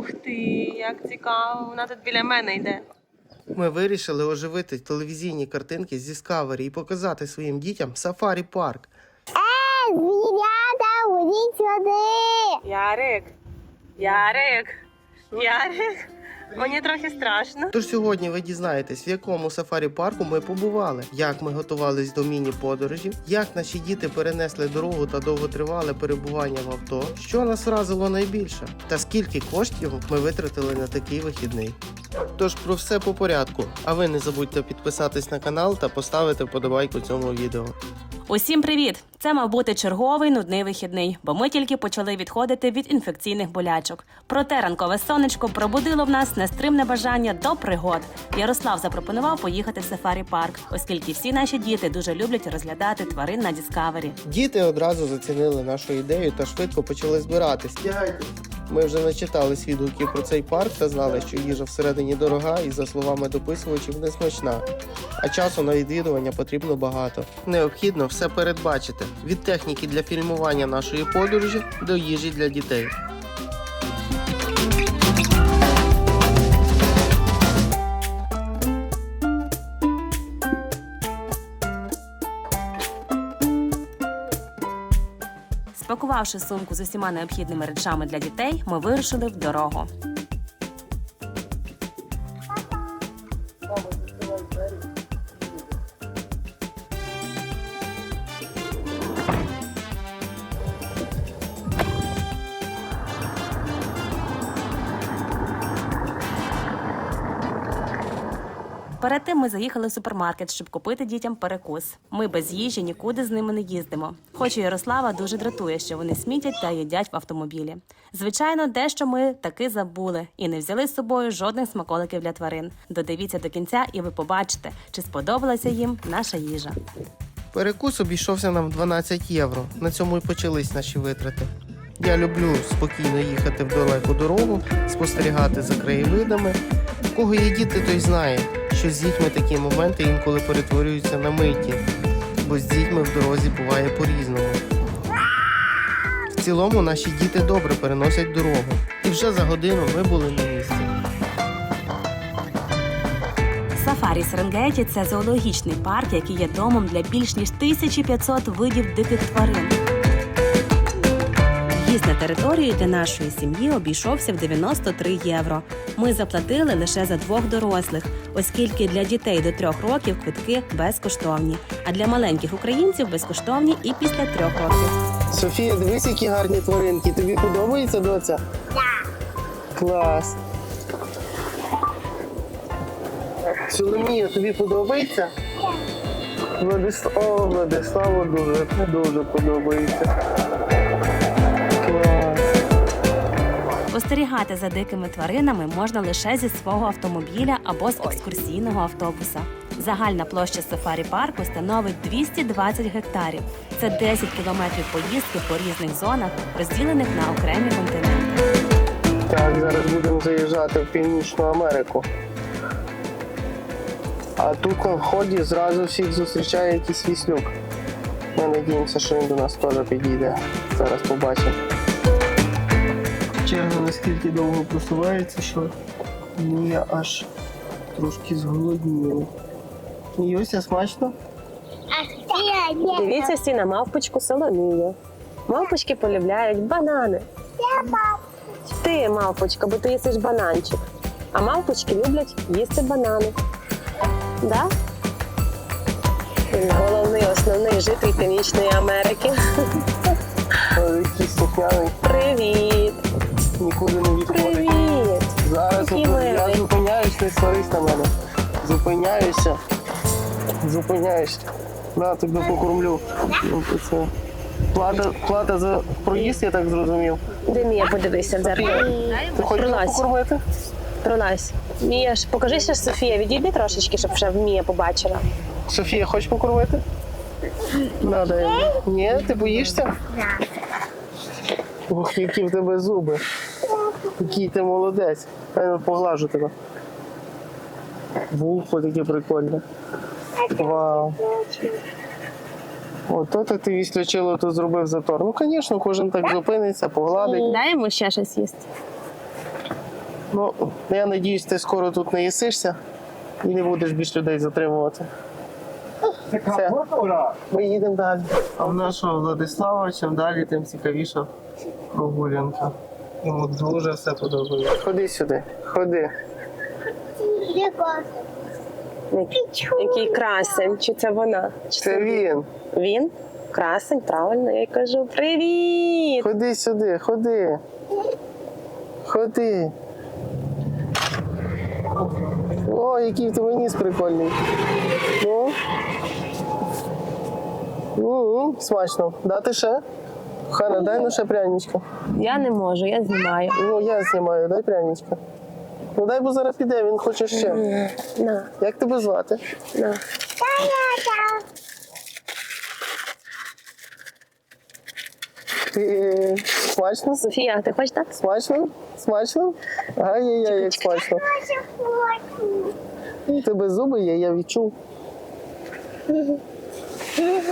Ух ти, як цікаво. Вона тут біля мене йде. Ми вирішили оживити телевізійні картинки з Скавері і показати своїм дітям Сафарі Парк. Е, Звірята, ходіть сюди. Ярик. Ярик. Ярик. Мені трохи страшно. Тож сьогодні ви дізнаєтесь, в якому сафарі парку ми побували, як ми готувались до міні-подорожів, як наші діти перенесли дорогу та довготривале перебування в авто, що нас вразило найбільше, та скільки коштів ми витратили на такий вихідний. Тож про все по порядку. А ви не забудьте підписатись на канал та поставити вподобайку цьому відео. Усім привіт! Це мав бути черговий нудний вихідний, бо ми тільки почали відходити від інфекційних болячок. Проте ранкове сонечко пробудило в нас нестримне бажання до пригод. Ярослав запропонував поїхати в сафарі парк, оскільки всі наші діти дуже люблять розглядати тварин на Діскавері. Діти одразу зацінили нашу ідею та швидко почали збиратись. Ми вже начитались відгуків про цей парк та знали, що їжа всередині дорога і, за словами дописувачів, не смачна. А часу на відвідування потрібно багато. Необхідно все передбачити від техніки для фільмування нашої подорожі до їжі для дітей. Спакувавши сумку з усіма необхідними речами для дітей, ми вирушили в дорогу. Перед тим ми заїхали в супермаркет, щоб купити дітям перекус. Ми без їжі нікуди з ними не їздимо. Хоч Ярослава дуже дратує, що вони смітять та їдять в автомобілі. Звичайно, дещо ми таки забули і не взяли з собою жодних смаколиків для тварин. Додивіться до кінця, і ви побачите, чи сподобалася їм наша їжа. Перекус обійшовся нам в 12 євро. На цьому і почались наші витрати. Я люблю спокійно їхати в далеку дорогу, спостерігати за краєвидами. У кого є діти, той знає, що з дітьми такі моменти інколи перетворюються на миті, бо з дітьми в дорозі буває по-різному. В цілому наші діти добре переносять дорогу, і вже за годину ми були на місці. Сафарі Серенгеті це зоологічний парк, який є домом для більш ніж 1500 видів диких тварин. В'їзд на територію для нашої сім'ї обійшовся в 93 євро. Ми заплатили лише за двох дорослих, оскільки для дітей до трьох років квитки безкоштовні, а для маленьких українців безкоштовні і після трьох років. Софія, дивись, які гарні тваринки. Тобі подобається доця? Так. Клас. Соломія, тобі подобається? Владислав, о, Владиславу дуже, дуже подобається. Спостерігати за дикими тваринами можна лише зі свого автомобіля або з екскурсійного автобуса. Загальна площа сафарі парку становить 220 гектарів. Це 10 кілометрів поїздки по різних зонах, розділених на окремі континенти. Так, зараз будемо заїжджати в Північну Америку. А тут на вході зразу всіх зустрічає якийсь віслюк. Ми надіємося, що він до нас теж підійде. Зараз побачимо. Черга наскільки довго просувається, що ми аж трошки зголодніли. Юся, смачно? Я Дивіться всі на мавпочку Соломію. Мавпочки полюбляють банани. Ти мавпочка, бо ти їсиш бананчик. А мавпочки люблять їсти банани. Да? Він головний основний житель Північної Америки. Привіт! Нікуди не відходить. Привіт! Зараз Який я милий. зупиняюсь, не сварись на мене. Зупиняюся. Зупиняюсь. На, тебе покормлю. Ну, це. Плата, плата за проїзд, я так зрозумів. Де Мія, подивися в дзеркало. Ти хочеш мене Пролазь. покормити? Пролазь. Мія ж, покажися ж Софія, відійди трошечки, щоб вже Мія побачила. Софія, хочеш покормити? Надо. Ні, ти боїшся? Ох, які в тебе зуби. Який ти молодець. Я поглажу тебе. Вухо таке прикольне. Вау. Ото то ти віслючило тут зробив затор. Ну, звісно, кожен так зупиниться, погладить. Дай йому ще щось їсти. Ну, я надіюсь, ти скоро тут не їсишся і не будеш більш людей затримувати. Все, ми їдемо далі. А в нашого Владислава чим далі, тим цікавіша прогулянка. Йому дуже все подобається. Ходи сюди, ходи. Який, який красень, чи це вона? Чи Це він. Він? Красень, правильно, я й кажу привіт! Ходи сюди, ходи. Ходи. О, який в тебе ніс прикольний. Ну. Ну, смачно. Дати ще? Хана, дай ну ще пряничка. Я не можу, я знімаю. Ну, я знімаю, дай пряничка. Ну дай, бо зараз піде, він хоче ще. На, Як тебе звати? на. Ти смачно? Софія, ти хочеш так? Смачно? Смачно? Ай-яй-яй, як смачно. У тебе зуби є, я відчув.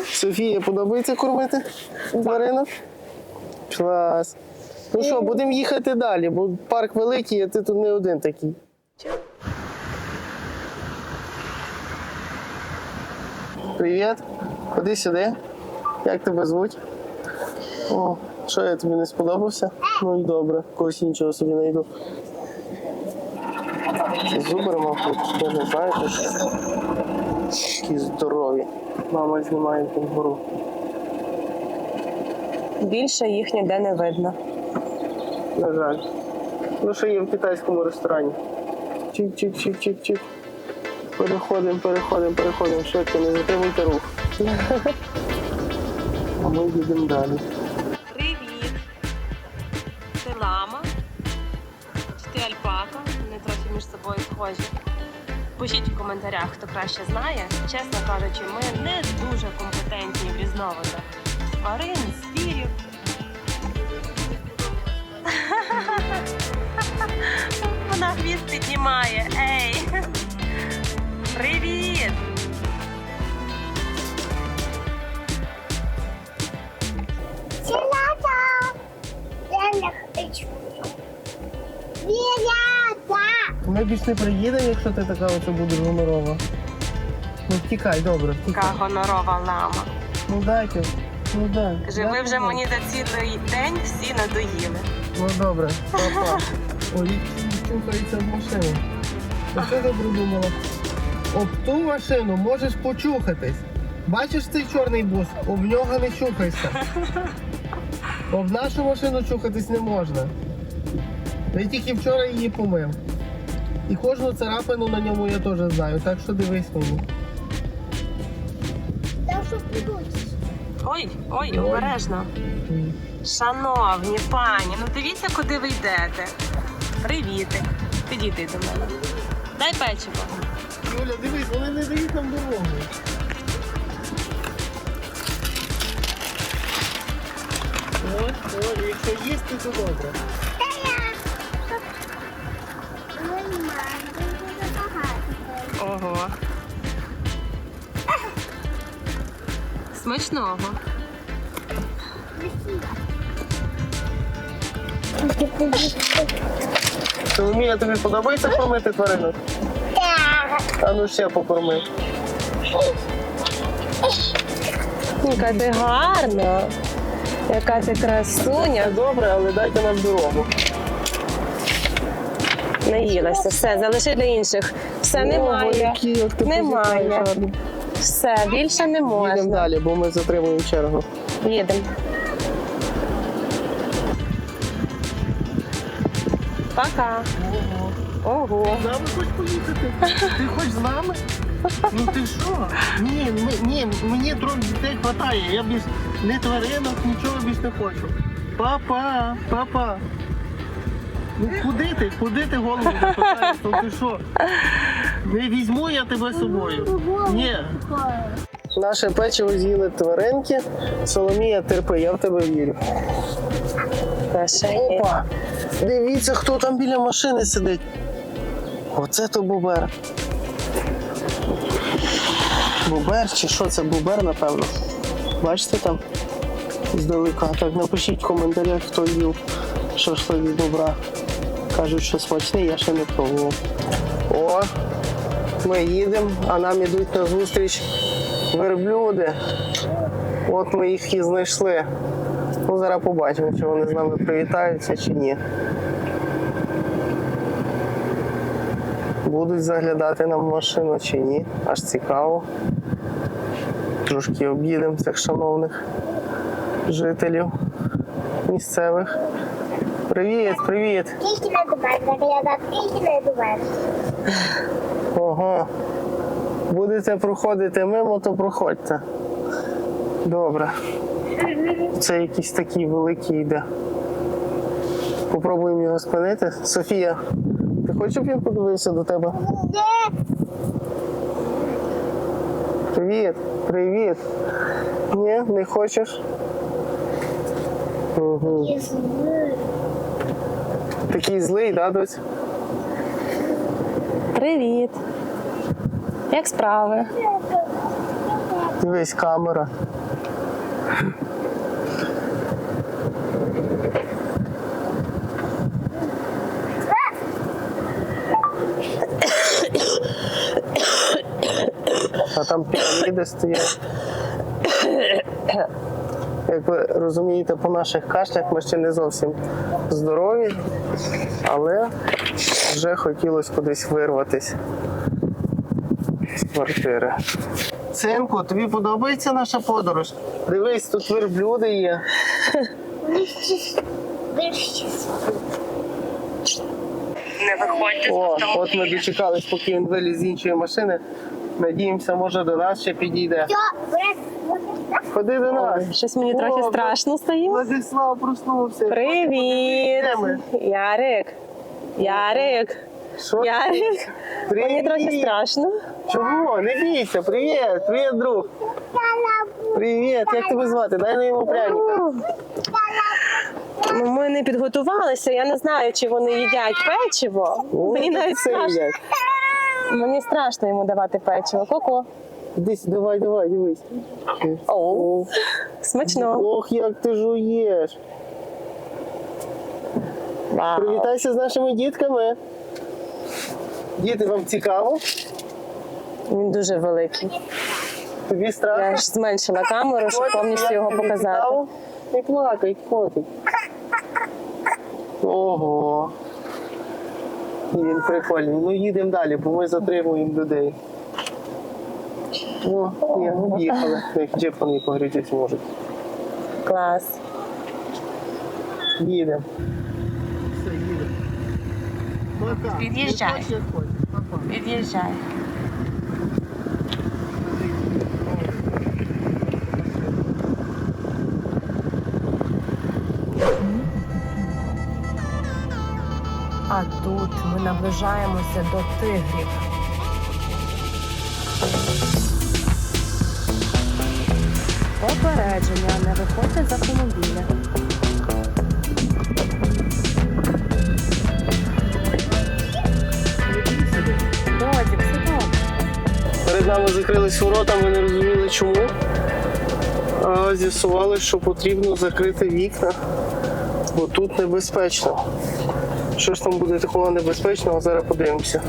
Софія, подобається кормити тваринок? Клас. Ну що, будемо їхати далі, бо парк великий, а ти тут не один такий. Привіт. Ходи сюди. Як тебе звуть? О, що я тобі не сподобався? Ну і добре, когось іншого собі знайду. Мабуть, я не знаю, що. Такі здорові. Мама знімає кенгуру. Більше їх ніде не видно. На жаль. Ну що є в китайському ресторані? Чик-чик-чик-чик-чик. Переходимо, переходимо, переходимо. Швидко, не затримуйте рух. А ми їдемо далі. Привіт! Ти лама? Чи ти альпака? Вони трохи між собою схожі. Пишіть в коментарях, хто краще знає. Чесно кажучи, ми не дуже компетентні в різновидах. Тварин, звірів. Вона хвіст піднімає. Ей! Ми більш не приїдемо, якщо ти така оце будеш гонорова. Ну втікай, добре, втікай. гонорова лама. Ну дайте. Ну дай. Каже, ви вже мені. за цілий день всі надоїли. Ну добре, папа. Ой, чухається в машину. Що ти придумала? Об ту машину можеш почухатись. Бачиш цей чорний бус? Об нього не чухайся. Об нашу машину чухатись не можна. Я тільки вчора її помив. І кожну царапину на ньому я теж знаю, так що дивись мені. Ой, ой, обережно. Шановні пані, ну дивіться, куди ви йдете. Привіти. Підійди до мене. Дай печиво. Юля, дивись, вони не дають нам дорогу. Ось, ось, якщо їсти, то добре. Ого. Смачного. Соломія, тобі подобається кормити тваринок? А ну ще покорми. Яка ти гарна. Яка ти красуня. Добре, але дайте нам дорогу. Наїлася. Все, залиши для інших. Все, немає. які, як ти Немає. Все, більше не Їдемо можна. далі, бо ми затримуємо чергу. Їдемо. Пока. Ого. З нами хочеш поїхати? Ти хочеш з нами? Ну ти що? Ні, ми- ні, мені трьох дітей вистачає. Я більш не тваринок, нічого більш не хочу. Папа, папа. Ну куди ти? Куди ти голову запитаєш? Ну ти що? Не візьму я тебе з собою. Ні. Наше печиво з'їли тваринки. Соломія, терпи, я в тебе вірю. Опа! Дивіться, хто там біля машини сидить. Оце то бубер. Бубер чи що це бубер, напевно. Бачите там? Здалека. Так напишіть в коментарях, хто їв шашлик з бобра. Кажуть, що смачний, я ще не пробував. О, ми їдемо, а нам ідуть на зустріч верблюди. От ми їх і знайшли. Ну, зараз побачимо, чи вони з нами привітаються чи ні. Будуть заглядати нам машину чи ні. Аж цікаво. Трошки об'їдемо цих шановних жителів місцевих. Привіт, привіт! Скільки на дубар заглядав, скільки на дубар. Ого. Будете проходити мимо, то проходьте. Добре. Це якийсь такий великий йде. Попробуємо його спинити. Софія, ти хочеш, щоб він подивився до тебе? Привіт, привіт. Ні, не хочеш? Угу. Такий злий, да, дось? Привіт. Як справи? Дивись, камера. А там піраміди стоять. Як ви розумієте, по наших кашлях ми ще не зовсім здорові, але вже хотілося кудись вирватися з квартири. Синку, тобі подобається наша подорож? Дивись, тут верблюди є. Більше. О, от ми дочекались, поки він виліз з іншої машини. Надіємося, може до нас ще підійде. Ходи до нас. Щось мені трохи страшно стає. Владислав проснувся. Привіт! Ярик. Ярик. Що? Ярик. Мені трохи страшно. Чого? Не бійся, привіт, привіт, друг. Привіт, як тебе звати? Дай на йому пряника. Ну, ми не підготувалися. Я не знаю, чи вони їдять печиво. О, Мені навіть це страшно. їдять. Мені страшно йому давати печиво. Коко. Десь, давай, давай, дивись. Оу. Смачно. Ох, як ти жуєш. Вау. Привітайся з нашими дітками. Діти, вам цікаво? Він дуже великий. Тобі страшно? Я ж зменшила камеру, щоб повністю його Тобі показати. цікаво? Не плакай, котик. Ого. Він прикольний. Ну їдемо далі, бо ми затримуємо людей. О, ні, їхали. Джип вони погрітися можуть. Клас. Їдемо. Все, їдемо. Пока. Під'їжджай. Не хочеш, як хочеш. Пока. Від'їжджай. А тут ми наближаємося до тигрів. Попередження, не виходьте з автомобіля. Додік. Перед нами закрились ворота, ми не розуміли чому. А з'ясували, що потрібно закрити вікна, бо тут небезпечно. Що ж там буде такого небезпечного, зараз подивимося.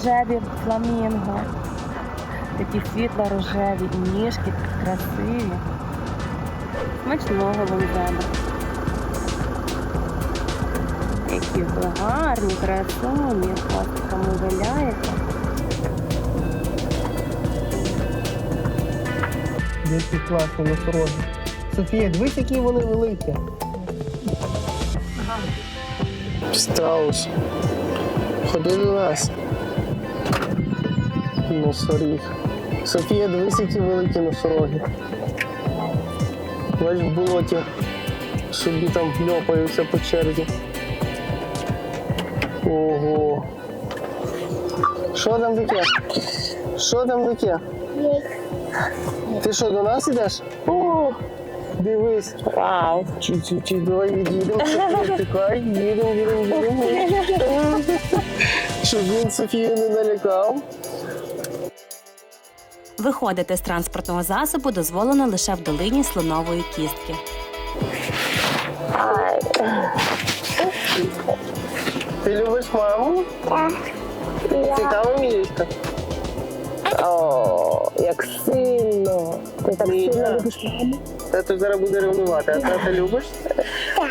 Рожеві фламінго. Такі світло-рожеві і ніжки красиві. Смачного вам зебра. Які ви гарні, красуні, хвостиками виляєте. Дітки класні, насторожі. Софія, дивись, які вони великі. Страус. Ходи до нас. Носоріг. Софія, дивись, які великі носороги. Бач в болоті. Собі там льопаються по черзі. Ого. Що там таке? Що там таке? Ти що, до нас ідеш? О, дивись. Вау. Чуть-чуть, давай відійдемо. Софія, Тікай, їдемо, їдемо, їдемо. Щоб він Софію не налякав. Виходити з транспортного засобу дозволено лише в долині слонової кістки. Ти любиш маму? Так. Цікава мілічка. О, як сильно. Ти так сильно любиш маму. Тато зараз буде ревнувати, а тата любиш?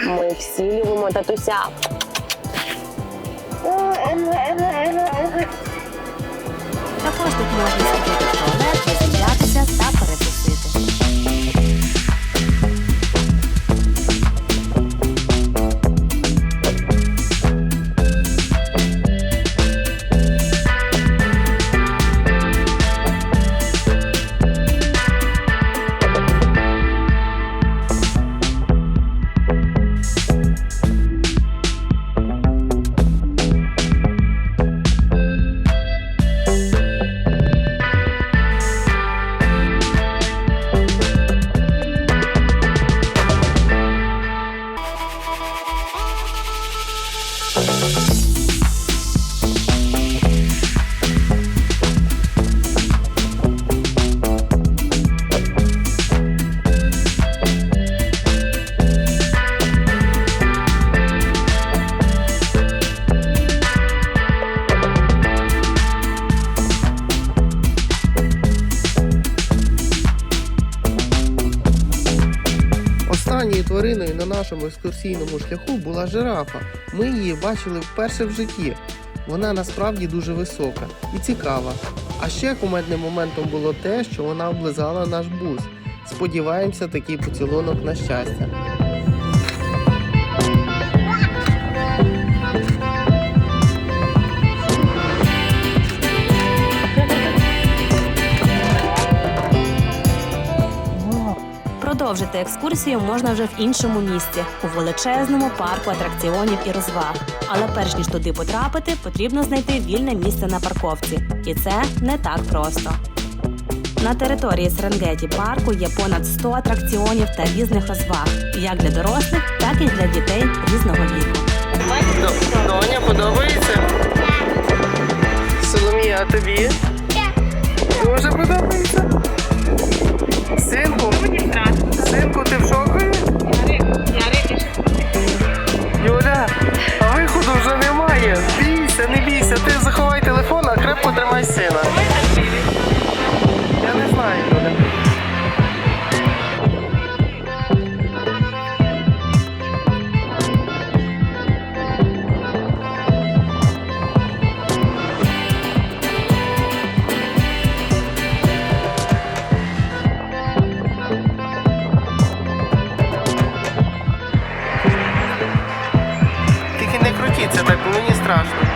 Ми всі любимо татуся. Також тут можна сходити Останньою твариною на нашому екскурсійному шляху була жирафа. Ми її бачили вперше в житті. Вона насправді дуже висока і цікава. А ще кумедним моментом було те, що вона облизала наш бус. Сподіваємося, такий поцілунок на щастя. Продовжити екскурсію можна вже в іншому місці у величезному парку атракціонів і розваг. Але перш ніж туди потрапити, потрібно знайти вільне місце на парковці, і це не так просто. На території Серенгеті парку є понад 100 атракціонів та різних розваг, як для дорослих, так і для дітей різного віку. Доня, подобається? Соломія, а тобі? Дуже подобається. Синку? Синку, ти в шоку? Юля, а виходу вже немає. Бійся, не бійся. Ти заховай телефон, а крепко тримай сина. Так,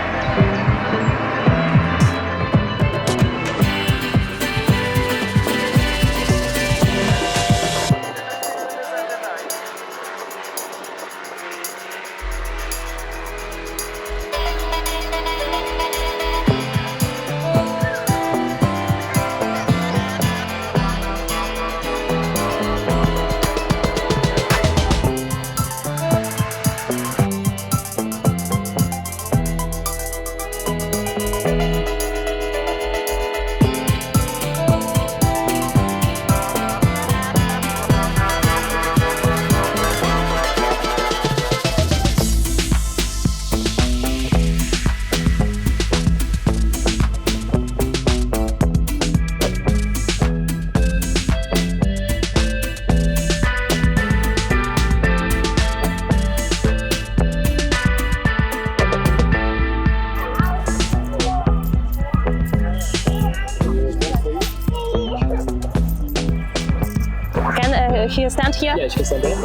stand here? Yeah, she can stand there.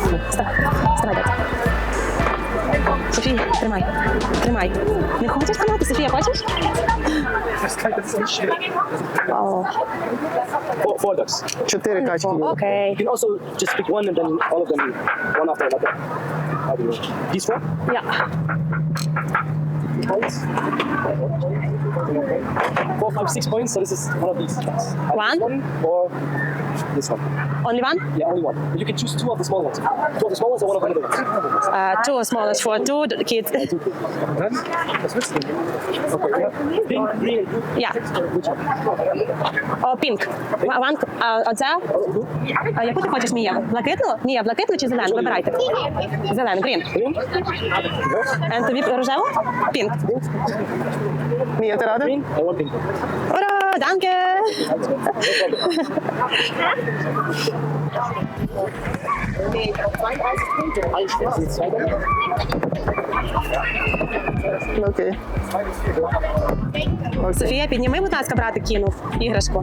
Вставай, дядь. Софія, тримай. Тримай. Не хочеш тримати, Софія, хочеш? О, Four, four ducks. Чотири качки. є. Окей. You can also just pick one and then all of them one after another. How do you These four Я. points. Four, five, six points. So this is one of these. ducks. Either One? this or this one. Only one? Yeah, only one. You can choose two of the small ones. Two of the small ones or one of the little ones. Uh, two smallest for two kids. Then, that's this thing. Okay, yeah. Pink, green, and blue. Я. Which one? О, пінк. Ван, а, оце? А яку ти хочеш, Мія? Блакитну? Ні, блакитну чи зелену? Вибирайте. Зелену. Green? А тобі рожеву? Пінк. Мія, ти рада? Green? I want pink. Ура, данке! Окей. Софія, підніми, будь ласка, братик кинув іграшку.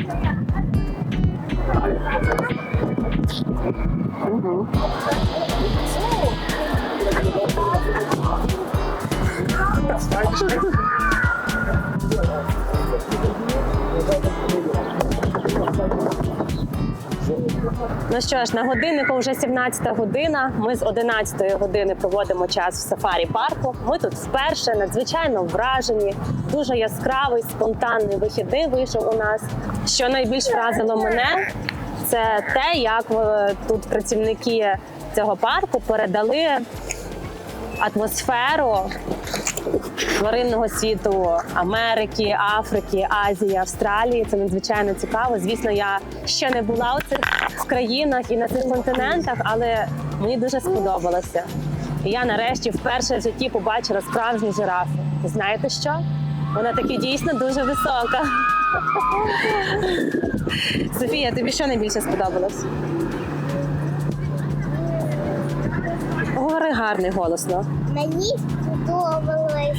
Ну що ж, на годиннику вже 17 година. Ми з 11 години проводимо час в сафарі парку. Ми тут вперше надзвичайно вражені. Дуже яскравий, спонтанний вихідний вийшов у нас. Що найбільш вразило мене, це те, як е, тут працівники цього парку передали атмосферу тваринного світу Америки, Африки, Азії, Австралії. Це надзвичайно цікаво. Звісно, я ще не була у цих країнах і на цих континентах, але мені дуже сподобалося. Я нарешті вперше в житті побачила справжню жирафу. Знаєте що? Вона таки дійсно дуже висока. Софія, тобі що найбільше сподобалось? Говори гарний голосно. Мені сподобалось.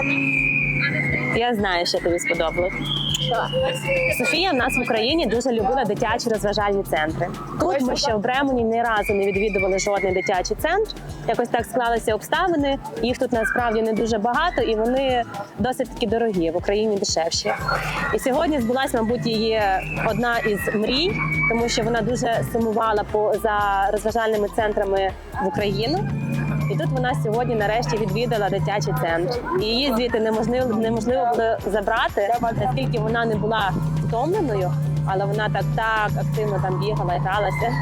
Ем, Я знаю, що тобі сподобалось. Софія в нас в Україні дуже любила дитячі розважальні центри. Тут ми ще в Бремені ні разу не відвідували жодний дитячий центр. Якось так склалися обставини. Їх тут насправді не дуже багато, і вони досить таки дорогі в Україні дешевші. І сьогодні збулась, мабуть, її одна із мрій, тому що вона дуже сумувала по за розважальними центрами в Україну. І тут вона сьогодні нарешті відвідала дитячий центр. І її звідти неможливо неможливо було забрати, наскільки вона не була втомленою, але вона так так активно там бігала і гралася.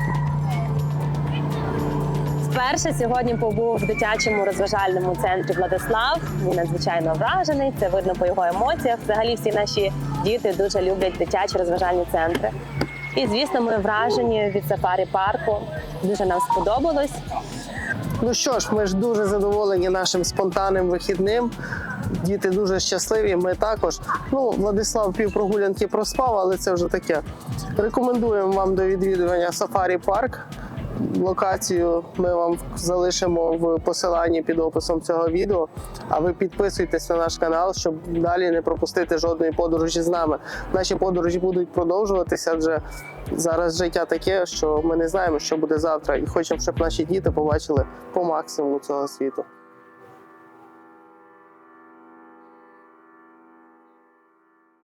Вперше сьогодні побув в дитячому розважальному центрі Владислав. Він надзвичайно вражений. Це видно по його емоціях. Взагалі всі наші діти дуже люблять дитячі розважальні центри. І звісно, ми вражені від сафарі парку. Дуже нам сподобалось. Ну що ж, ми ж дуже задоволені нашим спонтанним вихідним. Діти дуже щасливі. Ми також. Ну, Владислав півпрогулянки проспав, але це вже таке. Рекомендуємо вам до відвідування Сафарі Парк. Локацію ми вам залишимо в посиланні під описом цього відео. А ви підписуйтесь на наш канал, щоб далі не пропустити жодної подорожі з нами. Наші подорожі будуть продовжуватися, адже зараз життя таке, що ми не знаємо, що буде завтра, і хочемо, щоб наші діти побачили по максимуму цього світу.